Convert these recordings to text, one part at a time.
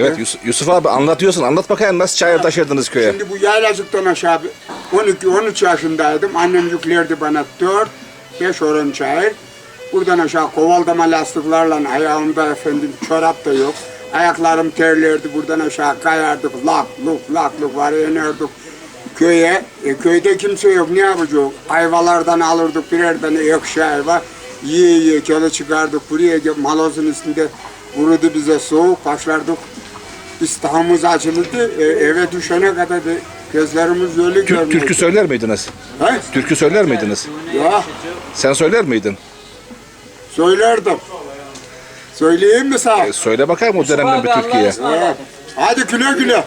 Evet Yus- Yusuf abi anlatıyorsun. Anlat bakayım nasıl çayır taşırdınız köye. Şimdi bu yaylacıktan aşağı 12-13 yaşındaydım. Annem yüklerdi bana 4 5 oran çayır. Buradan aşağı kovaldama lastiklerle ayağımda efendim çorap da yok. Ayaklarım terlerdi buradan aşağı kayardık. Lak luk lak luk var inerdik köye. E, köyde kimse yok ne yapacak? Ayvalardan alırdık birer tane ekşi ayva. Yiye yiye köle çıkardık buraya gel- malozun üstünde vurudu bize soğuk başlardık. İstahımız açıldı. E, eve düşene kadar da gözlerimiz öyle Tür- görmedi. türkü söyler miydiniz? He? Türkü söyler miydiniz? Ya Sen söyler miydin? söylerdim. Söyleyeyim mi sana? E, söyle bakayım o dönemin bir türküye. Evet. Hadi güle güle.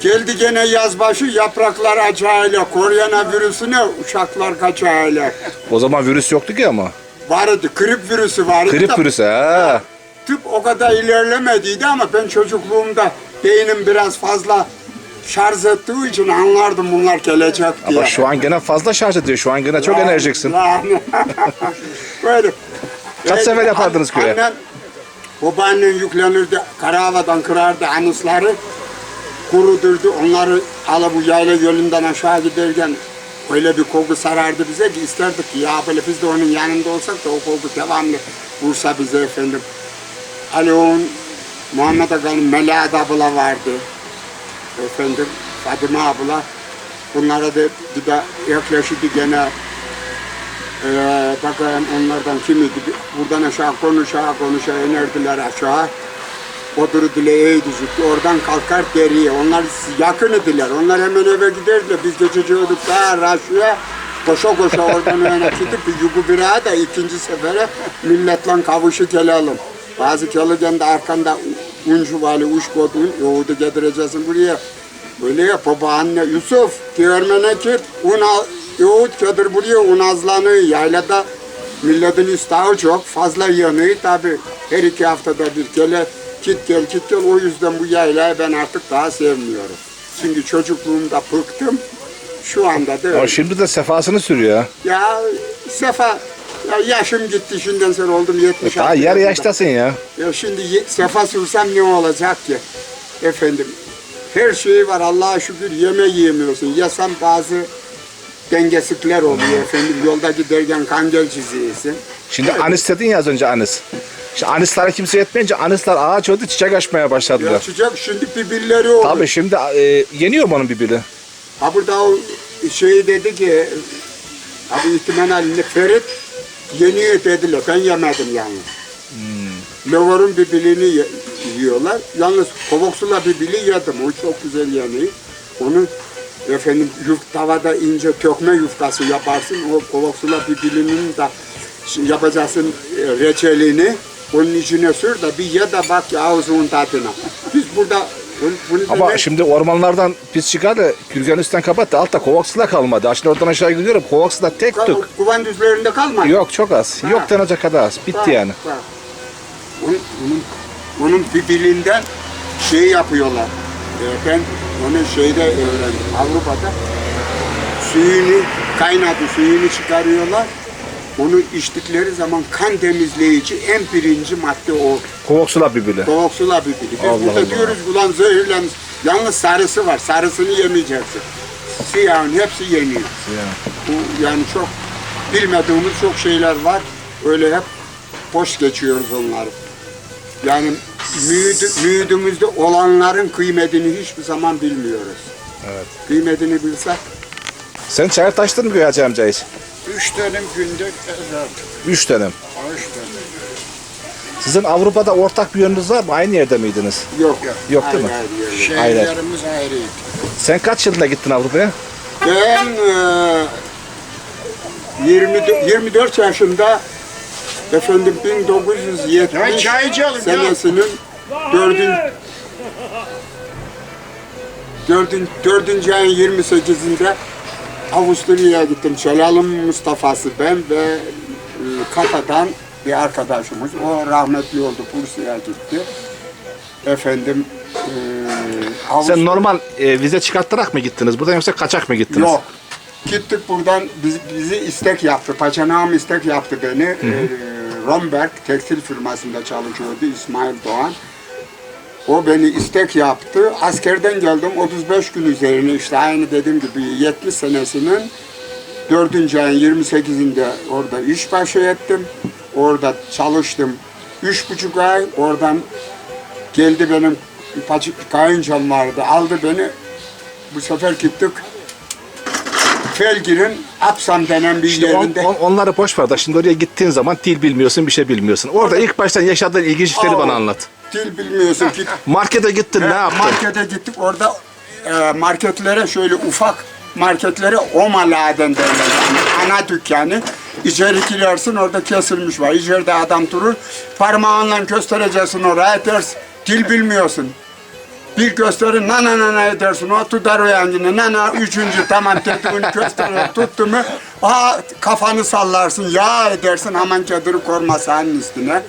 Geldi gene yaz başı yapraklar açayla, koronavirüsüne uçaklar kaçayla. O zaman virüs yoktu ki ama. Vardı, grip virüsü vardı. Grip da virüsü ha. Tıp o kadar ilerlemediydi ama ben çocukluğumda beynim biraz fazla şarj ettiği için anlardım bunlar gelecek diye. Ama şu an gene fazla şarj ediyor. Şu an gene çok enerjiksin. Lan. Böyle. Kaç sefer yapardınız köye? Annen, babaannen yüklenirdi, karavadan kırardı anısları, kurudurdu. Onları alıp bu yayla yolundan aşağı giderken öyle bir koku sarardı bize ki isterdik ki ya böyle biz de onun yanında olsak da o koku devamlı vursa bize efendim. Ali onun Muhammed Aga'nın Melahat abla vardı. Efendim Fadime abla. Bunlara da bir de yaklaşıktı gene ee, bakayım onlardan kimiydi? Buradan aşağı konuşa konuşa inerdiler aşağı. Oturdular eğdi züttü. Oradan kalkar geriye. Onlar yakın idiler. Onlar hemen eve giderdiler. Biz geçecektik daha raşıya. Koşa koşa oradan öne gidip bir yugu bira da ikinci sefere milletle kavuşu gelelim. Bazı gelirken de arkanda uncu vali uç kodun yoğurdu getireceksin buraya. Böyle ya babaanne Yusuf diğermene git un al, yoğurt getir buraya un azlanıyor yaylada milletin istahı çok fazla yanıyor tabi her iki haftada bir gele git gel git gel o yüzden bu yaylayı ben artık daha sevmiyorum. Çünkü çocukluğumda bıktım şu anda da Ama öyle. şimdi de sefasını sürüyor. Ya Sefa ya yaşım gitti şimdiden sonra oldum 70 Daha yarı yaştasın ya. ya şimdi ye- sefa sürsem ne olacak ki? Efendim, her şeyi var Allah'a şükür yeme yiyemiyorsun. Yesem bazı dengesizlikler oluyor efendim. Yolda giderken kangel çiziyorsun. Şimdi anis dedin ya az önce anis. İşte anislara kimse yetmeyince anislar ağaç oldu çiçek açmaya başladılar. Yaşayacak şimdi birbirleri oldu. Tabii şimdi e, yeniyor mu onun bibiri? Ha burada o şey dedi ki, abi ihtimal halinde Ferit yeniyor dediler. Ben yemedim yani. Hmm. Lovarın birbirini ye- yiyorlar. Yalnız kovoksula birbiri yedim. O çok güzel yeniyor. Onu efendim yuf, tavada ince tökme yufkası yaparsın. O kovoksula birbirinin de yapacaksın e, reçelini. Onun içine sür de bir ye de bak ya ağzının tadına. Biz burada Ama şimdi ormanlardan pis çıkar da kürgen üstten kapattı. Altta kovaksıla kalmadı. Ha, Şimdi oradan aşağı gidiyorum. Kovaksıla tek tuk. Kuvan düzlerinde kalmadı. Yok çok az. Yok denecek kadar az. Bitti yani. Var. Onun, onun, onun şey yapıyorlar. Ee, ben onu şeyde öğrendim. Avrupa'da suyunu kaynadı, suyunu çıkarıyorlar. Onu içtikleri zaman kan temizleyici en birinci madde o. Kovaksıla bibiri. Kovaksula bibili. Biz Allah burada Allah. diyoruz ulan zehirlenmiş. Yalnız sarısı var. Sarısını yemeyeceksin. Siyahın hepsi yeniyor. Bu yani çok bilmediğimiz çok şeyler var. Öyle hep boş geçiyoruz onları. Yani mühit, mühitimizde olanların kıymetini hiçbir zaman bilmiyoruz. Evet. Kıymetini bilsek Sen çayır taştın mı Hacı amca hiç? Üç dönem günde ezerdim. Üç dönem. Üç dönem. Sizin Avrupa'da ortak bir yönünüz var mı? Aynı yerde miydiniz? yok. Yok değil mi? Ayrı ayrı. Şehirlerimiz ayrıydı. Sen kaç yılında gittin Avrupa'ya? Ben e, 20, 24 yaşında efendim 1970 Ya çaycı alın, gel. senesinin dördün, dördün, dördüncü ayın 28'inde Avusturya'ya gittim. Şelal'ın Mustafa'sı ben ve e, Kafa'dan bir arkadaşımız. O rahmetli oldu. Bursa'ya gitti. Efendim e, Avusturya- Sen normal e, vize çıkarttarak mı gittiniz? Buradan yoksa kaçak mı gittiniz? Yok. Gittik buradan biz, bizi istek yaptı. Paçanağım istek yaptı beni. Ee, Romberg tekstil firmasında çalışıyordu İsmail Doğan. O beni istek yaptı. Askerden geldim 35 gün üzerine işte aynı dediğim gibi 70 senesinin 4. ayın 28'inde orada iş başı ettim. Orada çalıştım. Üç buçuk ay oradan geldi benim kayınçam vardı. Aldı beni. Bu sefer gittik. Felgir'in Apsam denen bir İşte on- yerinde. on- onları boş ver da şimdi oraya gittiğin zaman dil bilmiyorsun, bir şey bilmiyorsun. Orada ilk baştan yaşadığın ilginç işleri Aa, bana anlat. Dil bilmiyorsun ki. Markete gittin, ne yaptın? Markete gittik orada e, marketlere şöyle ufak marketlere Omaladen derler. Yani ana dükkanı. İçeri girersin orada kesilmiş var. İçeride adam durur. Parmağınla göstereceksin oraya ters. Dil bilmiyorsun. Bir gösterir nana nana edersin. O tutar o yangını. Nana üçüncü tamam dediğini gösterir. Tuttu mu aa, kafanı sallarsın. Ya edersin hemen kediri kormasanın üstüne.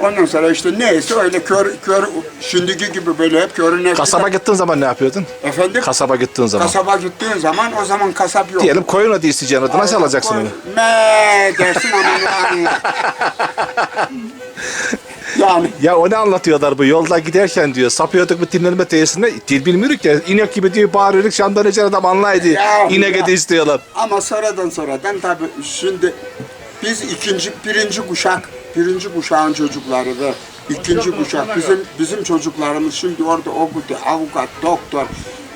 Ondan sonra işte neyse öyle kör, kör şimdiki gibi böyle hep körüne. Kasaba gittiğin zaman ne yapıyordun? Efendim? Kasaba gittiğin zaman. Kasaba gittiğin zaman o zaman kasap yok. Diyelim koyun öde isteyeceksin orada. Nasıl alacaksın onu? Me dersin ama yani Ya o ne anlatıyorlar bu yolda giderken diyor. Sapıyorduk bu dinlenme tesisinde. Dil bilmiyoruz ya. İnek gibi diyor bağırıyorduk. Şamdan önce adam anlaydı. Ya, İnek eti istiyorlar. ama sonradan sonradan tabii şimdi biz ikinci, birinci kuşak, birinci kuşağın çocukları ve ikinci kuşak bizim bizim çocuklarımız şimdi orada okudu, avukat, doktor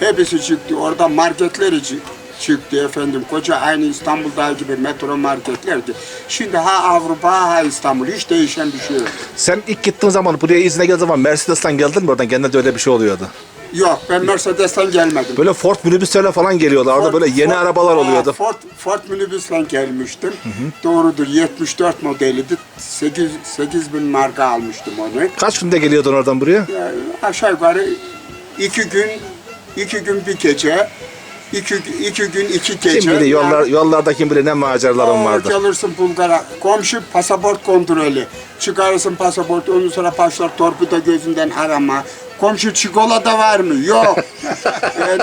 hepsi çıktı. Orada marketler çı- çıktı efendim. Koca aynı İstanbul'daki gibi metro marketlerdi. Şimdi ha Avrupa ha İstanbul hiç değişen bir şey yok. Sen ilk gittiğin zaman buraya izne geldiğin zaman Mercedes'ten geldin mi oradan? Genelde öyle bir şey oluyordu. Yok ben Mercedes'ten gelmedim. Böyle Ford minibüslerle falan geliyorlar. Orada böyle yeni Ford- arabalar Aa, oluyordu. Ford, Ford minibüsle gelmiştim. Doğrudur 74 modeliydi. 8, 8 bin marka almıştım onu. Kaç günde geliyordun oradan buraya? Yani aşağı yukarı iki gün, iki gün bir gece, iki, iki gün iki gece. Kim bilir yollar, Yani- yollarda kim bilir ne maceralarım vardı. Gelirsin Bulgar'a, komşu pasaport kontrolü. Çıkarırsın pasaportu, ondan sonra başlar torpido gözünden arama. Komşu çikolata var mı? Yok. yani,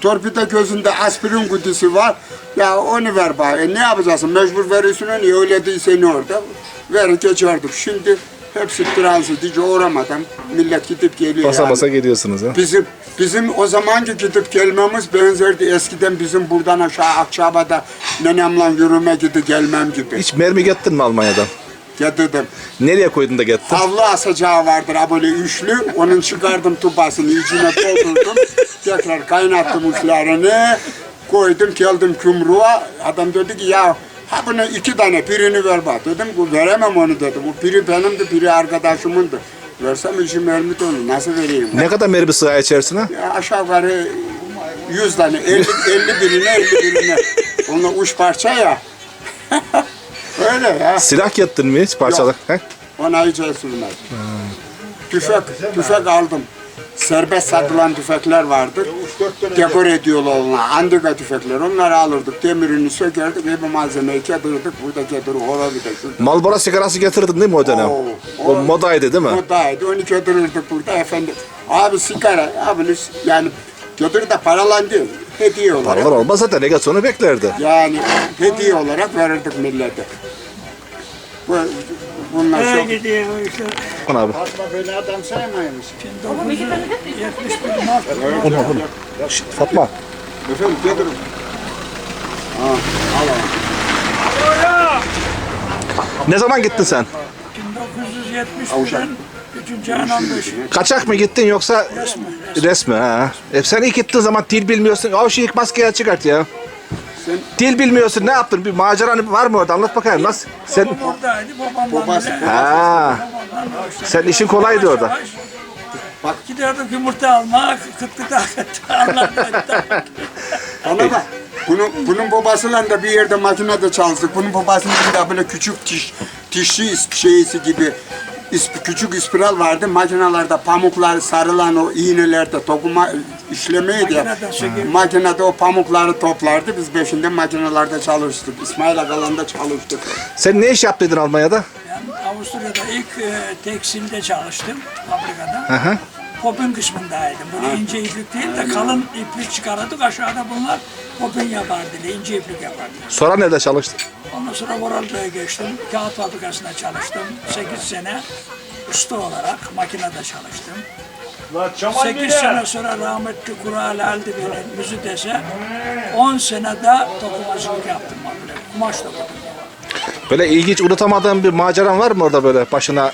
torpido gözünde aspirin kutusu var. Ya onu ver bana. E, ne yapacaksın? Mecbur veriyorsun onu. Öyle değil seni orada. Ver geçerdik. Şimdi hepsi transit hiç uğramadan millet gidip geliyor. Basa yani. basa geliyorsunuz ha. Bizim bizim o zamanki gidip gelmemiz benzerdi. Eskiden bizim buradan aşağı Akçabat'a nenemle yürüme gidip gelmem gibi. Hiç mermi getirdin mi Almanya'dan? Getirdim. Nereye koydun da getirdin? Havlu asacağı vardır ha böyle üçlü. Onun çıkardım tubasını içine doldurdum. Tekrar kaynattım uçlarını. Koydum geldim kumruğa. Adam dedi ki ya ha bunu iki tane birini ver bak. Dedim bu veremem onu dedi. Bu biri benimdi biri arkadaşımındı. Versem işim mermi dolu. Nasıl vereyim? Ne kadar mermi sığar içerisine? Ya aşağı yukarı 100 tane, 50, 50 birine, 50 birine. Onlar uç parça ya. Öyle ya. Silah getirdin mi hiç parçalı? He? Ona hiç el sürmez. Tüfek, tüfek aldım. Serbest satılan tüfekler vardı. Dekor ediyorlar onlar. Antika tüfekler. Onları alırdık. Demirini sökerdik. Hep malzemeyi getirirdik. Burada getirir. Orada bir de şurada. Sigarası getirdin değil mi o dönem? Oo, o, modaydı değil mi? Modaydı. Onu getirirdik burada efendim. Abi sigara, abi yani götür de paralan değil. Hediye olarak. Paralar olmaz zaten negasyonu beklerdi. Yani hediye olarak verirdik millete. Bu, bunlar Nereye çok... gidiyor o işler? Bakın abi. Fatma beni adam mısın? 1971 Mart. Onu, onu. Şşt, Fatma. Efendim getirin. Ha, al al. Ne zaman gittin sen? 1971'den 3. ayın 15'i. Kaçak mı gittin yoksa resmi? ha. E sen ilk gittiğin zaman dil bilmiyorsun. Al şu ilk maskeyi çıkart ya. Sen Dil bilmiyorsun ne yaptın? Bir maceran var mı orada? Anlat bakayım nasıl? Sen Babam oradaydı. Babamdan Babası- bile. ha. İşte. Sen işin kolaydı orada. Yavaş yavaş Giderdik yumurta almak, kıtlıkta almak. Bana bak. Bunun, bunun babasıyla da bir yerde makinede çalıştık. Bunun babasının da böyle küçük tiş, tişli is- şeysi gibi küçük ispiral vardı. Makinelerde pamuklar sarılan o iğnelerde dokuma işlemeydi. Makineden söküyor. Makinede o pamukları toplardı. Biz beşinde makinelerde çalıştık. İsmail Agalan'da çalıştık. Sen ne iş yaptıydın Almanya'da? Ben Avusturya'da ilk e, tekstilde çalıştım, fabrikada. Hı hı. Popün kısmındaydım. Bunu ince iplik değil de kalın iplik çıkarırdık. Aşağıda bunlar popün yapardı, ince iplik yapardı. Sonra nerede çalıştın? Ondan sonra Vorarl'da geçtim. Kağıt fabrikasında çalıştım. 8 sene. usta olarak makinede çalıştım. 8 sene sonra rahmetli Kural aldı beni müzidese. 10 senede dokumacılık yaptım böyle. Kumaş dokudum. Böyle ilginç unutamadığın bir maceran var mı orada böyle başına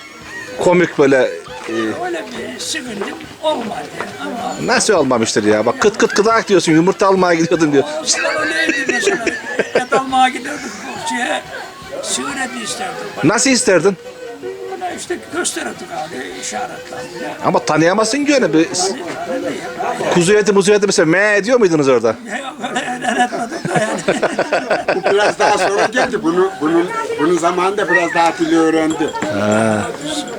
komik böyle e, Öyle bir sıkıntım olmadı ama nasıl olmamıştır ya? Bak kıt kıt kıdak diyorsun yumurta almaya gidiyordum diyor. o zaman öyleydi mesela. Et almaya gidiyorduk şeye. Sığır eti isterdim. Nasıl isterdin? İşte gösterirdik abi işaretlerle. Ama tanıyamazsın ki öyle bir kuzu eti muzu eti mesela me ediyor muydunuz orada? Öğretmedim de yani. Bu biraz daha sonra geldi. Bunu bunun bunun zamanında biraz daha dili öğrendi.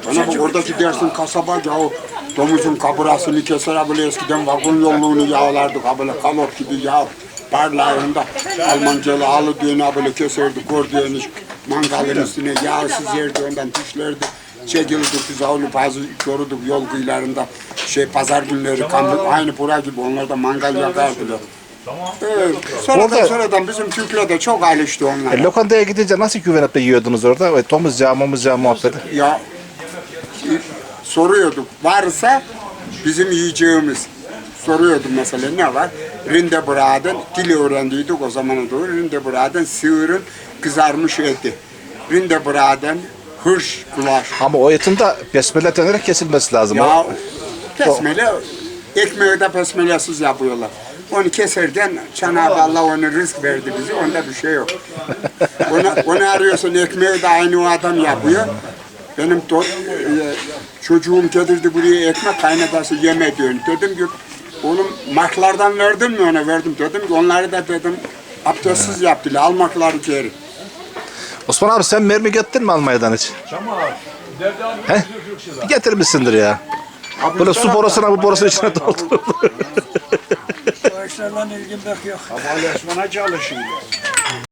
Bana bak orada gidersin kasaba ya o domuzun kaburasını keser böyle eskiden vagon yolluğunu yağlardık ha böyle kalop gibi yağ parlayında Almancalı alı düğünü ha böyle keserdik gördüğünü mangalın üstüne yağsız yerdi ondan dişlerdi. Çekildik biz avlu bazı görürdük yol kıyılarında şey pazar günleri kampı aynı bura gibi onlar da mangal yakardılar. Evet, sonradan Orada- sonradan bizim Türkler de çok alıştı onlar. E, lokantaya gidince nasıl güvenip de yiyordunuz orada? E, domuz yağı, momuz yağı muhabbeti. Ya e, soruyorduk varsa bizim yiyeceğimiz soruyordum mesela ne var? Rindebraden dili öğrendiydik o zamana doğru. Rindebraden sığırın kızarmış eti. Rindebraden hırş kulaş. Ama o etin de besmele denerek kesilmesi lazım. Ya pesmele ekmeği de pesmelesiz yapıyorlar. Onu keserken Cenab-ı Allah onu rızk verdi bize. Onda bir şey yok. onu, onu arıyorsun ekmeği de aynı o adam yapıyor. Benim do- e, çocuğum getirdi buraya ekmek kaynatası yeme diyor. Dedim ki oğlum maklardan verdin mi ona verdim dedim ki onları da dedim abdestsiz yaptılar almakları geri. Osman abi sen mermi getirdin mi Almanya'dan hiç? He? Getirmişsindir ya. Böyle su borusuna bu borusunun içine doldur. O işlerle ilgim pek yok. Haberleşmene çalışıyorlar.